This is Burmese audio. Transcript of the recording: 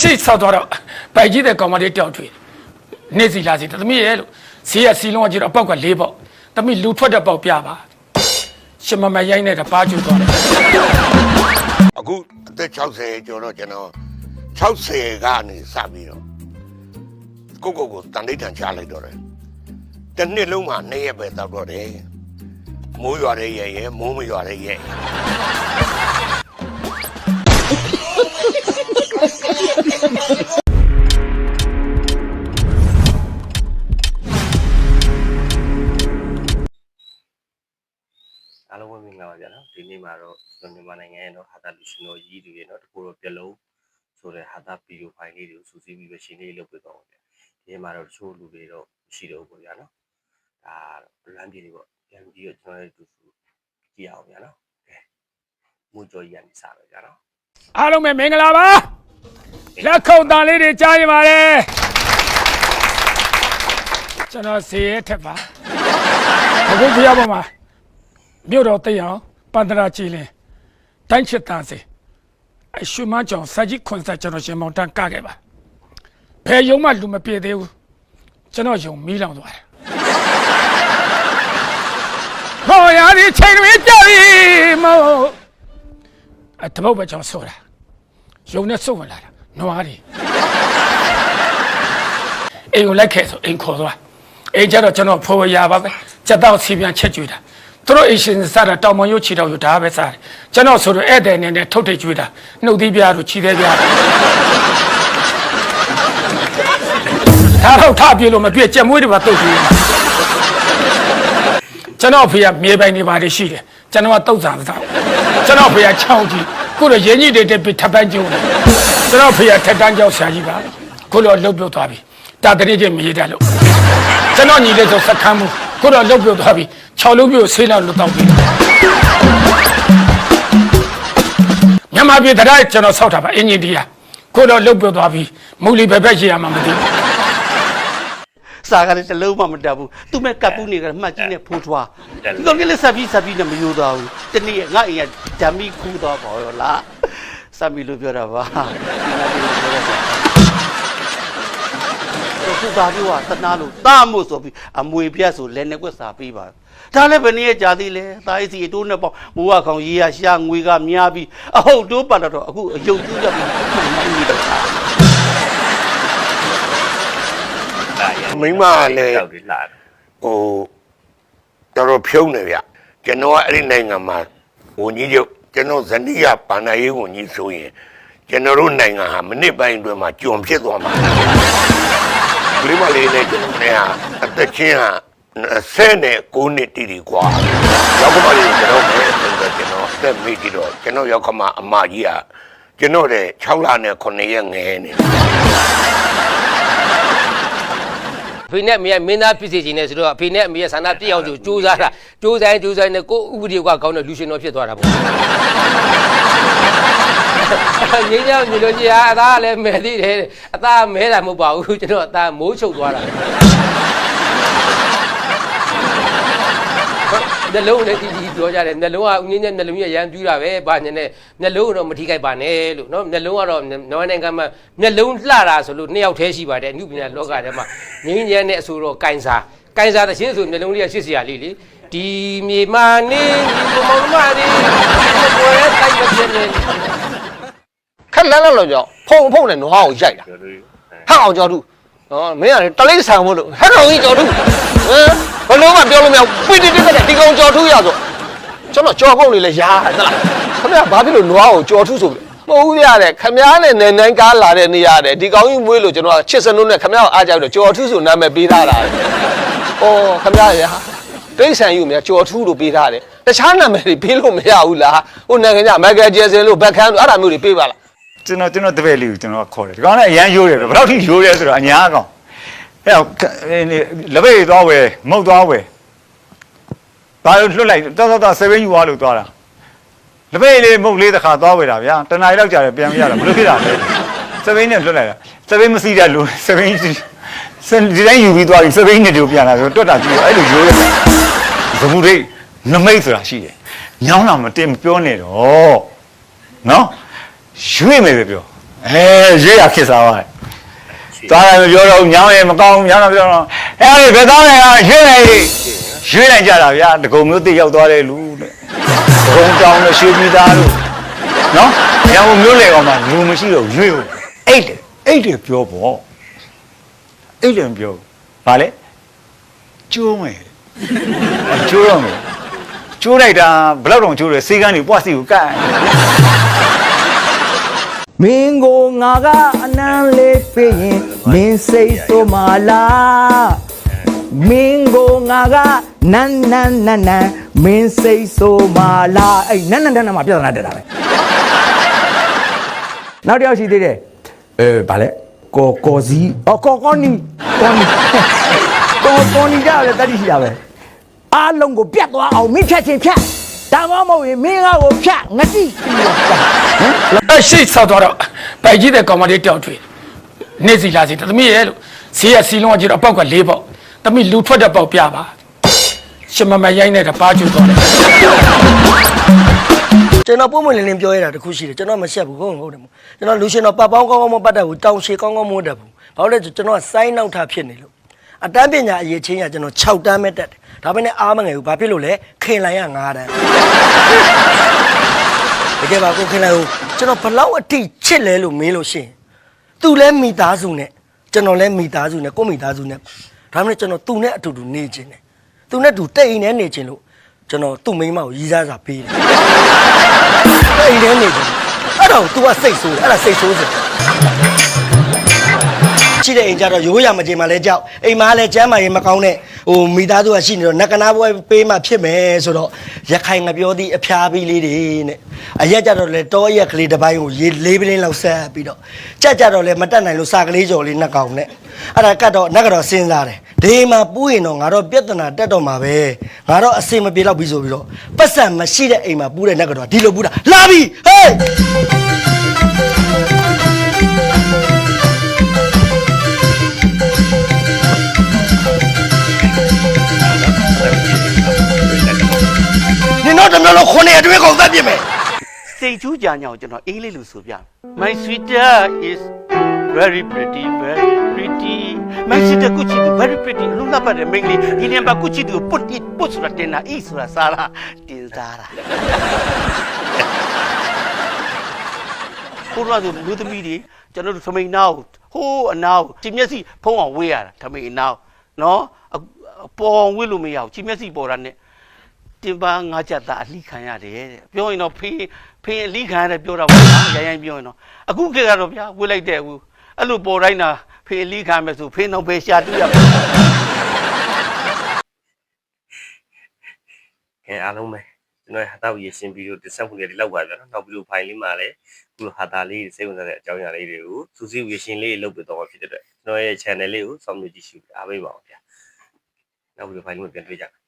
ရှိဆောက်သွားတော့ဗိုက်ကြီးတဲ့ကောင်မလေးတယောက်တွေ့နေစီလာစီသမီးရဲ့လို့စီးရစီလုံးကကြည့်တော့အပေါက်က၄ပေါက်သမီးလူထွက်တဲ့ပေါက်ပြပါရှင်မမရိုင်းနေတဲ့ပါကျူသွားတယ်အခုအသက်60ကျော်တော့ကျွန်တော်60ကနေစပြီးတော့ကိုကိုကိုတန်ဋိဌာန်ချလိုက်တော့တယ်တစ်နှစ်လုံးမှာနှစ်ရက်ပဲတောက်တော့တယ်မိုးရွာတဲ့ရက်ရဲ့မိုးမရွာတဲ့ရက် အားလုံးပဲမင်္ဂလာပါဗျာနော်ဒီနေ့မှာတော့ကျွန်တော်မြန်မာနိုင်ငံရဲ့နော်ဟာတာလူရှင်တော်ကြီးတွေရဲ့နော်တကူတော့ပြလုံးဆိုတဲ့ဟာတာဗီဒီယိုဖိုင်လေးတွေကိုစူးစီးပြီးပဲရှင်းလေးလုပ်ပေးတော့ဗျာဒီနေ့မှာတော့တချို့လူတွေတော့မရှိတော့ဘူးဗျာနော်ဒါလမ်းပြေတွေပေါ့ပြန်ပြီးတော့ကျွန်တော်တို့တူတူကြည့်အောင်ဗျာနော်ကဲမူကြော်ကြီးကနေစပဲဗျာနော်အားလုံးပဲမင်္ဂလာပါ လက်ခုပ်တန်လေးတွေကြားရင်ပါတယ်ကျွန်တော်စီရဲထက်ပါအခုပြရပါမှာမြို့တော်သိအောင်ပန္တရာကြည်လင်တိုင်းချစ်တန်းစီအရှုမကြောင်စာကြီးခွန်ဆက်ကျွန်တော်ရှင်မောင်တန်းကခဲ့ပါဘယ်ယုံမှလူမပြေသေးဘူးကျွန်တော်ယုံမီးလောင်သွားတယ်ဟောရဒီချိန်တွေကြပြီမို့အတပုတ်ပဲကျွန်တော်ဆိုတာ ယုံနဲ့စုံဝင်လာတာနွားတွေအိမ်ကိုလိုက်ခဲ့ဆိုအိမ်ခေါ်သွားအိမ်ကျတော့ကျွန်တော်ဖိုးရပါပဲစက်တော့စီပြန်ချက်ကြွေးတာသူတို့အိမ်ရှင်စားတာတောင်မရုပ်ချီတော့ယူဒါပဲစားတယ်ကျွန်တော်ဆိုတော့ဧည့်သည်နေနဲ့ထုတ်ထိတ်ကြွေးတာနှုတ်သီးပြားတို့ခြိသေးပြားဒါတော့ထပြေလို့မပြည့်ကြက်မွေးတွေပါတုတ်ကြွေးတာကျွန်တော်ဖေကမြေပိုင်နေပါတယ်ရှိတယ်ကျွန်တော်ကတုတ်ဆန်သားကျွန်တော်ဖေကချောင်းကြီး ခုတော့ရင်းကြီးတွေတက်ပြီးထပ်ပန်းကျုံတယ်ကျွန်တော်ဖေကထက်တန်းကြောက်ဆရာကြီးပါခုတော့လှုပ်ပြုတ်သွားပြီတာတရေချင်းမရတတ်လို့ကျွန်တော်ညီလေးဆိုစက္ကမ်းမှုခုတော့လုတ်ပြုတ်သွားပြီ6လုံးပြုတ်ဆေးလောက်လွတ်တော့ပြီမြန်မာပြည်တရားကျွန်တော်ဆောက်တာပါအင်ဂျင်တီယာခုတော့လုတ်ပြုတ်သွားပြီမူလီဘယ်ဘက်ရှိရမှာမသိဘူး စာကလည်းတစ်လုံးမှမတက်ဘူးသူမဲ့ကပ်ပူးနေကမှတ်ကြီးနဲ့ဖိုးထွားဒီကောင်ကလေးဆက်ပြီးဆက်ပြီးနဲ့မယိုးသွားဘူးတနေ့ငါအိမ်ကဓာမီခူးသွားပါရောလားစမ်းပြီးလို့ပြောတာပါသူသားပြောတာတနာလို့တာမို့ဆိုပြီးအမွေပြတ်ဆိုလဲနေကွက်စာပေးပါဒါလည်းဘယ်နည်းကြာသေးလဲတားစီအတိုးနဲ့ပေါ့မိုးကခေါင်ရေးရရှာငွေကများပြီးအဟုတ်တိုးပတ်တော့အခုအယုတ်ကျူးရပြီးမှန်မှန်နေတ ယ် မိန်းမလည်း ရောက်ပြီးလာတယ် ဟိုတော်တော်ဖြုံးနေဗျကျွန်တော်ကအဲ့ဒီနိုင်ငံမှာဝန်ကြီးချုပ်ကျွန်တော်ဇနီးကဗန္ဒာရေးဝန်ကြီးဆိုရင်ကျွန်တော်တို့နိုင်ငံဟာမိနစ်ပိုင်းအတွင်းမှာကြုံဖြစ်သွားမှာကလေးမလေးနဲ့ကျွန်တော်နဲ့ဟာအသက်ချင်းဟာဆယ်နဲ့9နှစ်တီတီกว่าရောက်ကမလေးကျွန်တော်ပဲဆိုတော့ကျွန်တော်အသက်မိကြည့်တော့ကျွန်တော်ရောက်ကမအမကြီးကကျွန်တော်တဲ့6လနဲ့9ရက်ငယ်နေ အ ဖေနဲ့အမေကမင်းသားဖြစ်စေချင်တယ်ဆိုတော့အဖေနဲ့အမေရဲ့ဆန္ဒပြည့်အောင်ဆိုစူးစမ်းတာစူးစမ်းစူးစမ်းနဲ့ကိုဥပဒေကကောင်းတဲ့လူရှင်တော်ဖြစ်သွားတာပေါ့ငင်းကြောင်ညီလို့ကြီးဟာအသားကလည်းမဲသေးတယ်အသားမဲတာမဟုတ်ပါဘူးကျွန်တော်အသားမိုးချုပ်သွားတာ နှလုံးနဲ့တီးတီးပြောကြတယ်နှလုံးကငင်းနဲ့နှလုံးရရမ်းပြူးတာပဲဘာညနဲ့နှလုံးတော့မထိခိုက်ပါနဲ့လို့နော်နှလုံးကတော့နော်နိုင်ငံမှာနှလုံးလှတာဆိုလို့နှစ်ယောက်တည်းရှိပါတယ်အမှုပညာလောကထဲမှာငင်းညံနဲ့အဆိုတော့ကန်စာကန်စာတခြင်းဆိုနှလုံးလေးကရှစ်စရာလေးလေဒီမြေမာနေဒီမောင်မနေကိုယ်ရဲ့တိုက်မပြနေခက်လန်းလန်းလို့ကြောင့်ဖုံဖုံနဲ့နွားကိုရိုက်တာပြောလို့ဟက်အောင်ကြော်ထုနော်မင်းကလေတလိမ့်ဆန်မို့လို့ဟက်တော်ကြီးကြော်ထုဟမ် ဘလုံးမပြောလို့မရဘူးပိတိတိတဲ့ဒီကောင်ကြော်ထုရဆိုကျွန်တော်ကြော်ကုန်လေးလဲရားဟဲ့လားခမရဘာဖြစ်လို့နွားကိုကြော်ထုဆိုပြီမဟုတ်ဘူးရတယ်ခမရနဲ့နေနိုင်ကားလာတဲ့နေရတယ်ဒီကောင်ကြီးမွေးလို့ကျွန်တော်ချစ်စနုနဲ့ခမရကိုအားကြောက်တော့ကြော်ထုဆိုနာမည်ပေးထားတာဩခမရရတိတ်ဆန်ယူမြကြော်ထုလို့ပေးထားတယ်တခြားနာမည်တွေပေးလို့မရဘူးလားဟိုနိုင်ငံကမိုက်ကယ်ဂျယ်ဆင်လို့ဘက်ခန်းလို့အဲ့ဒါမျိုးတွေပေးပါလားကျွန်တော်ကျွန်တော်တပည့်လေးကိုကျွန်တော်ခေါ်တယ်ဒီကောင်လည်းအရန်ရိုးတယ်ပဲဘယ်တော့ထိရိုးရဲဆိုတော့အညာကောင် အဲ့တော့လက်ပိတ်သွားဝယ်မုတ်သွားဝယ်ဘာလို့လွတ်လိုက်တော်တော်တော်ဆေးဘင်းယူသွားလို့သွားတာလက်ပိတ်လေးမုတ်လေးတစ်ခါသွားဝယ်တာဗျာတနားရီလောက်ကြာတယ်ပြန်မရတာဘယ်လိုဖြစ်တာလဲဆေးဘင်းနဲ့လွတ်လိုက်တာဆေးဘင်းမစီးတဲ့လူဆေးဘင်းဒီတိုင်းယူပြီးသွားပြီးဆေးဘင်းနဲ့တူပြန်လာဆိုတွတ်တာကြည့်အဲ့လိုရိုးရဲသမှုရိတ်နမိတ်ဆိုတာရှိတယ်ညောင်းလာမတင်ပြောနေတော့နော်ရွေ့မယ်ပဲပြောအဲရွေးရခစ်စားပါ သွားတယ်မပြောတော့ညောင်းရင်မကောင်းညောင်းတော့ပြောတော့အဲ့ဒါဘယ်သားလဲရွေးလိုက်ရွေးလိုက်ကြတာဗျာတကုံမျိုးတိရောက်သွားတဲ့လူတဲ့တကုံတောင်းလို့ရွှေပြည်သားလို့နော်ညောင်မျိုးလေကောင်မှလူမရှိတော့ရွေးဘူးအဲ့တယ်အဲ့တယ်ပြောပေါ့အဲ့တယ်ပြောဗာလဲကျိုးမယ်ကျိုးတော့မယ်ကျိုးလိုက်တာဘယ်တော့တော့ကျိုးတယ်စေကန်းတွေပွားစီကိုကတ်မင်းကိုငါကအနမ်းလေးပြရင် မင်းစိတ်ဆိုမလားမင်းကိုငါကနန်းနန်းနန်းနန်းမင်းစိတ်ဆိုမလားအဲ့နန်းနန်းနန်းနန်းမှာပြဿနာတက်တာပဲနောက်တစ်ယောက်ရှိသေးတယ်အဲဗာလဲကောကောစီအော်ကောကောနီကောနီကောကောနီကြတယ်တတိရှိတာပဲအားလုံးကိုပြတ်သွားအောင်မင်းဖြတ်ချင်းဖြတ်ဒါမှမဟုတ်ရင်မင်းငါ့ကိုဖြတ်ငတိပြီးတော့ဖြတ်ဟမ်အဲ့ရှိဆောက်သွားတော့ဗိုက်ကြီးတဲ့ကောင်မလေးတယောက်တွေ့ နေစီလာစီသမီးရဲ့လို့ဈေးရစီလုံးကကြည့်တော့အပေါက်က၄ပေါက်သမီးလူထွက်တဲ့ပေါက်ပြပါရှင်မမရိုင်းနေတဲ့ပါကျူသွားတယ်ကျွန်တော်ပုံမှန်လင်းလင်းပြောရတာတခုရှိတယ်ကျွန်တော်မရှက်ဘူးဟုတ်ဟုတ်တယ်မို့ကျွန်တော်လူရှင်တော်ပတ်ပေါင်းကောင်းကောင်းမပတ်တတ်ဘူးတောင်ရှည်ကောင်းကောင်းမွတ်တတ်ဘူးဘာလို့လဲဆိုကျွန်တော်ကစိုင်းနောက်ထဖြစ်နေလို့အတန်းပညာအရေးချင်းရကျွန်တော်6တန်းပဲတက်တယ်ဒါပေမဲ့အားမငယ်ဘူးဘာဖြစ်လို့လဲခင်လိုက်ရ9တန်းတကယ်ပါကိုခင်လိုက်ကိုကျွန်တော်ဘလောက်အထိချစ်လဲလို့မေးလို့ရှိရင် သူလဲမိသားစုနဲ့ကျွန်တော်လဲမိသားစုနဲ့ကိုယ့်မိသားစုနဲ့ဒါမှမဟုတ်ကျွန်တော်သူနဲ့အတူတူနေခြင်းနဲ့သူနဲ့တူတိတ်အိမ်နဲ့နေခြင်းလို့ကျွန်တော်သူ့မိန်းမကိုရီးစားစာပေးတယ်အိမ်ထဲနေတယ်အဲ့တော့ तू ကစိတ်ဆိုးတယ်အဲ့ဒါစိတ်ဆိုးစရာရှိတဲ့အိမ်ကြတော့ရိုးရမကြေမှာလဲကြောက်အိမ်မှာလည်းကျမ်းမာရေးမကောင်းတဲ့ ဟိုမိသားစုကရှိနေတော့နကနာပွဲပေးမှဖြစ်မယ်ဆိုတော့ရခိုင်ငပြောသည့်အဖျားပြီးလေးတွေနဲ့အရက်ကြတော့လဲတောရက်ကလေးတစ်ပိုင်းကိုရေလေးပလင်းလောက်ဆက်ပြီးတော့ကြက်ကြတော့လဲမတက်နိုင်လို့စာကလေးကြော်လေးနှစ်ကောင်နဲ့အဲ့ဒါကတ်တော့နက်ကတော့စဉ်းစားတယ်ဒီမှာပူးရင်တော့ငါတော့ပြဿနာတက်တော့မှာပဲငါတော့အစင်မပြေတော့ပြီဆိုပြီးတော့ပတ်စံမရှိတဲ့အိမ်မှာပူးတဲ့နက်ကတော့ဒီလိုပူးတာလာပြီဟေး နင်တို့တမျိုးလုံးခုနှစ်အတွင်းကုန်သက်ပြင်မယ်စိတ်ချူးကြညာကိုကျွန်တော်အေးလေးလို့ဆိုပြမယ် My sweeter is very pretty very pretty My sweeter ကုချီတူ very pretty အလုံးလက်ပတ်တဲ့မိန်းကလေးဒီနေမှာကုချီတူပုတ်တိပုတ်ဆိုတာတင်တာအေးဆိုတာစားတာတင်စားတာကိုရဆိုလူသမီးတွေကျွန်တော်တို့သမိန်နာကိုဟိုးအနာကိုချီမျက်စိဖုံးအောင်ဝေးရတာသမိန်နာကိုနော်အအပေါ်ဝေးလို့မရဘူးချီမျက်စိပေါ်တာနဲ့ တင်ပါငါးချက်သားအလိခံရတယ်တဲ့ပြောရင်တော့ဖေးဖေးအလိခံရတယ်ပြောတာပေါ့နော်ရိုင်းရိုင်းပြောရင်တော့အခုခေတ်ကတော့ဗျာဝေးလိုက်တဲ့ဘူးအဲ့လိုပေါ်တိုင်းတာဖေးအလိခံမယ်ဆိုဖေးတော့ဖေးရှာတူရပါခင်အားလုံးပဲကျွန်တော်ရဲ့ဟာတာဝီရှင်ဗီဒီယိုတင်ဆက်မှုလေးတွေလောက်ပါဗျာနော်နောက်ဗီဒီယိုဖိုင်လေးမှာလည်းခုလိုဟာတာလေးစိတ်ဝင်စားတဲ့အကြောင်းအရာလေးတွေကိုစူးစီးဝေရှင်လေးလုပ်ပြတော့မှာဖြစ်တဲ့အတွက်ကျွန်တော်ရဲ့ channel လေးကိုစောင့်မျှော်ကြည့်ရှုအားပေးပါအောင်ဗျာနောက်ဗီဒီယိုဖိုင်လေးမှာပြန်တွေ့ကြမယ်